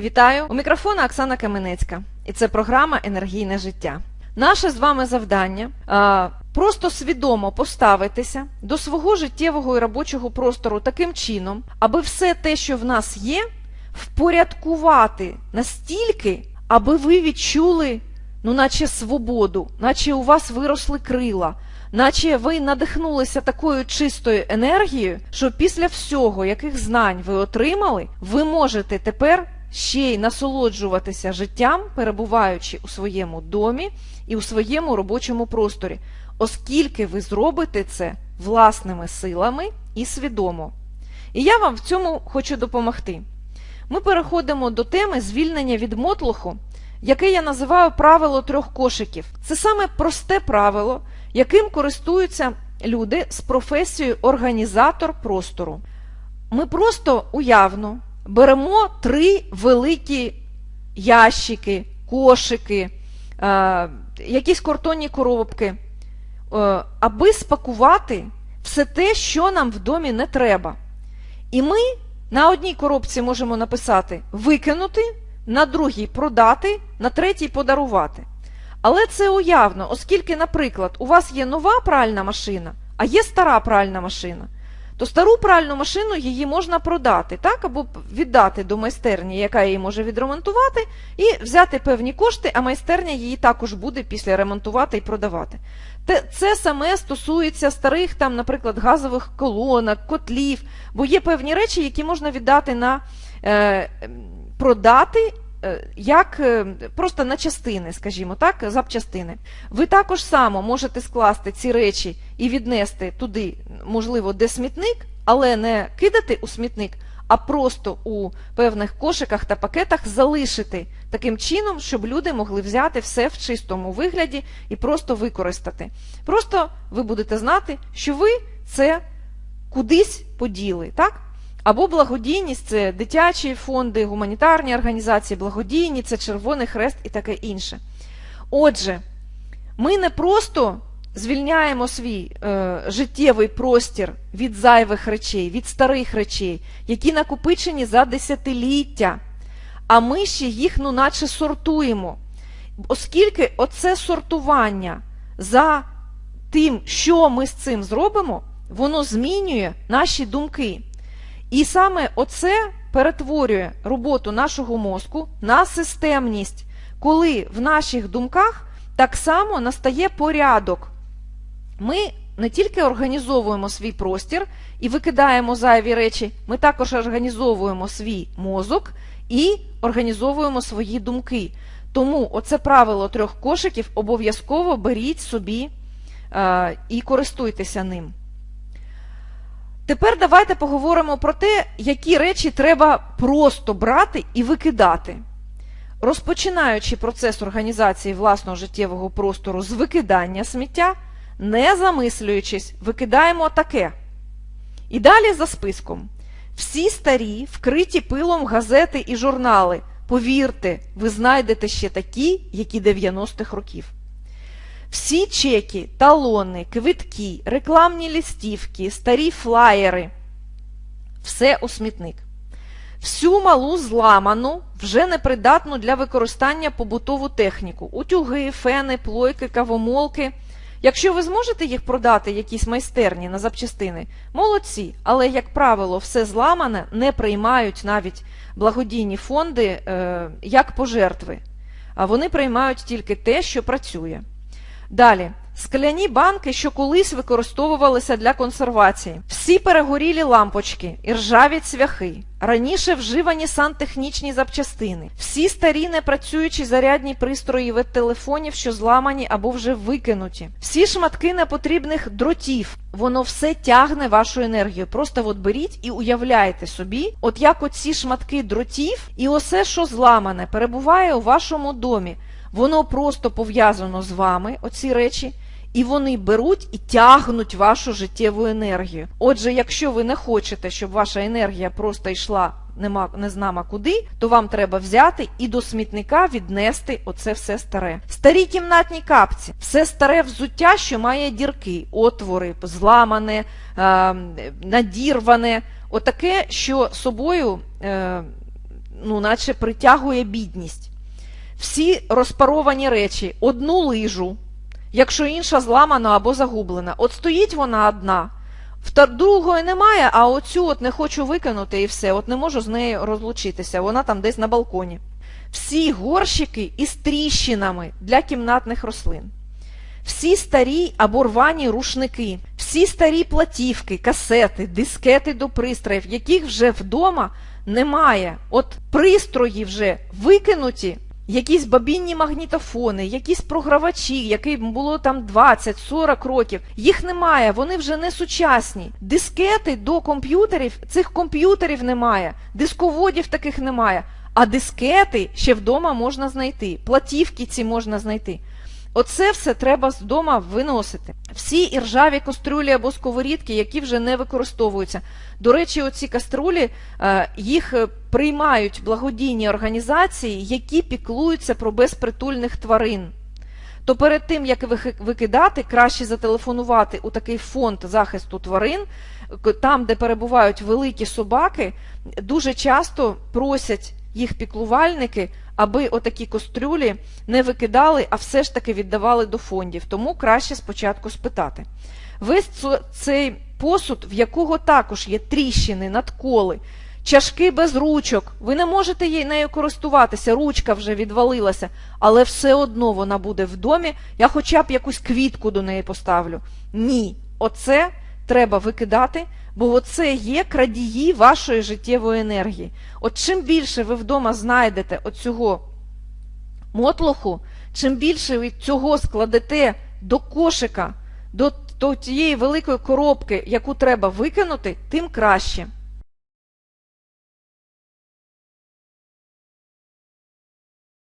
Вітаю! У мікрофона Оксана Каменецька, і це програма Енергійне життя. Наше з вами завдання просто свідомо поставитися до свого життєвого і робочого простору таким чином, аби все те, що в нас є, впорядкувати настільки, аби ви відчули, ну, наче свободу, наче у вас виросли крила. Наче ви надихнулися такою чистою енергією, що після всього, яких знань ви отримали, ви можете тепер ще й насолоджуватися життям, перебуваючи у своєму домі і у своєму робочому просторі, оскільки ви зробите це власними силами і свідомо. І я вам в цьому хочу допомогти. Ми переходимо до теми звільнення від мотлуху, яке я називаю правило трьох кошиків. Це саме просте правило, яким користуються люди з професією організатор простору. Ми просто уявно беремо три великі ящики, кошики, е, якісь картонні коробки, е, аби спакувати все те, що нам в домі не треба. І ми на одній коробці можемо написати викинути, на другій продати, на третій подарувати. Але це уявно, оскільки, наприклад, у вас є нова пральна машина, а є стара пральна машина, то стару пральну машину її можна продати, так, або віддати до майстерні, яка її може відремонтувати, і взяти певні кошти, а майстерня її також буде після ремонтувати і продавати. Це саме стосується старих, там, наприклад, газових колонок, котлів, бо є певні речі, які можна віддати на е, продати як просто на частини, скажімо так, запчастини. Ви також само можете скласти ці речі і віднести туди, можливо, де смітник, але не кидати у смітник, а просто у певних кошиках та пакетах залишити таким чином, щоб люди могли взяти все в чистому вигляді і просто використати. Просто ви будете знати, що ви це кудись поділи. так? Або благодійність це дитячі фонди, гуманітарні організації, благодійні, це Червоний Хрест і таке інше. Отже, ми не просто звільняємо свій е, життєвий простір від зайвих речей, від старих речей, які накопичені за десятиліття, а ми ще їх, ну, наче сортуємо. Оскільки оце сортування за тим, що ми з цим зробимо, воно змінює наші думки. І саме оце перетворює роботу нашого мозку на системність, коли в наших думках так само настає порядок. Ми не тільки організовуємо свій простір і викидаємо зайві речі, ми також організовуємо свій мозок і організовуємо свої думки. Тому оце правило трьох кошиків обов'язково беріть собі е, і користуйтеся ним. Тепер давайте поговоримо про те, які речі треба просто брати і викидати. Розпочинаючи процес організації власного життєвого простору з викидання сміття, не замислюючись, викидаємо таке. І далі за списком. Всі старі, вкриті пилом газети і журнали. Повірте, ви знайдете ще такі, які 90-х років. Всі чеки, талони, квитки, рекламні листівки, старі флаєри все у смітник. Всю малу зламану, вже непридатну для використання побутову техніку, утюги, фени, плойки, кавомолки. Якщо ви зможете їх продати якісь майстерні на запчастини, молодці, але, як правило, все зламане не приймають навіть благодійні фонди е, як пожертви, а вони приймають тільки те, що працює. Далі. Скляні банки, що колись використовувалися для консервації, всі перегорілі лампочки, іржаві цвяхи, раніше вживані сантехнічні запчастини, всі старі непрацюючі зарядні пристрої від телефонів, що зламані або вже викинуті, всі шматки непотрібних дротів, воно все тягне вашу енергію. Просто от беріть і уявляйте собі, от як оці шматки дротів і усе, що зламане, перебуває у вашому домі. Воно просто пов'язано з вами, оці речі, і вони беруть і тягнуть вашу життєву енергію. Отже, якщо ви не хочете, щоб ваша енергія просто йшла нема, не знама куди, то вам треба взяти і до смітника віднести оце все старе. Старі кімнатні капці, все старе взуття, що має дірки, отвори, зламане, е, надірване, отаке, що собою. Е, ну, наче притягує бідність. Всі розпаровані речі, одну лижу, якщо інша зламана або загублена. От стоїть вона одна, другої немає, а оцю от не хочу викинути і все, от не можу з нею розлучитися, вона там десь на балконі. Всі горщики із тріщинами для кімнатних рослин. Всі старі або рвані рушники, всі старі платівки, касети, дискети до пристроїв, яких вже вдома немає. От пристрої вже викинуті, якісь бабінні магнітофони, якісь програвачі, яким було там 20-40 років. Їх немає, вони вже не сучасні. Дискети до комп'ютерів, цих комп'ютерів немає, дисководів таких немає. А дискети ще вдома можна знайти, платівки ці можна знайти. Оце все треба з дома виносити. Всі іржаві каструлі або сковорідки, які вже не використовуються. До речі, оці каструлі е, їх е, приймають благодійні організації, які піклуються про безпритульних тварин. То перед тим, як викидати, краще зателефонувати у такий фонд захисту тварин, там, де перебувають великі собаки, дуже часто просять їх піклувальники, аби отакі кастрюлі не викидали, а все ж таки віддавали до фондів. Тому краще спочатку спитати. Весь цей посуд, в якого також є тріщини, надколи, чашки без ручок. Ви не можете нею користуватися, ручка вже відвалилася, але все одно вона буде в домі. Я хоча б якусь квітку до неї поставлю. Ні, оце треба викидати бо оце є крадії вашої життєвої енергії. От чим більше ви вдома знайдете оцього мотлоху, чим більше ви цього складете до кошика, до, до тієї великої коробки, яку треба викинути, тим краще.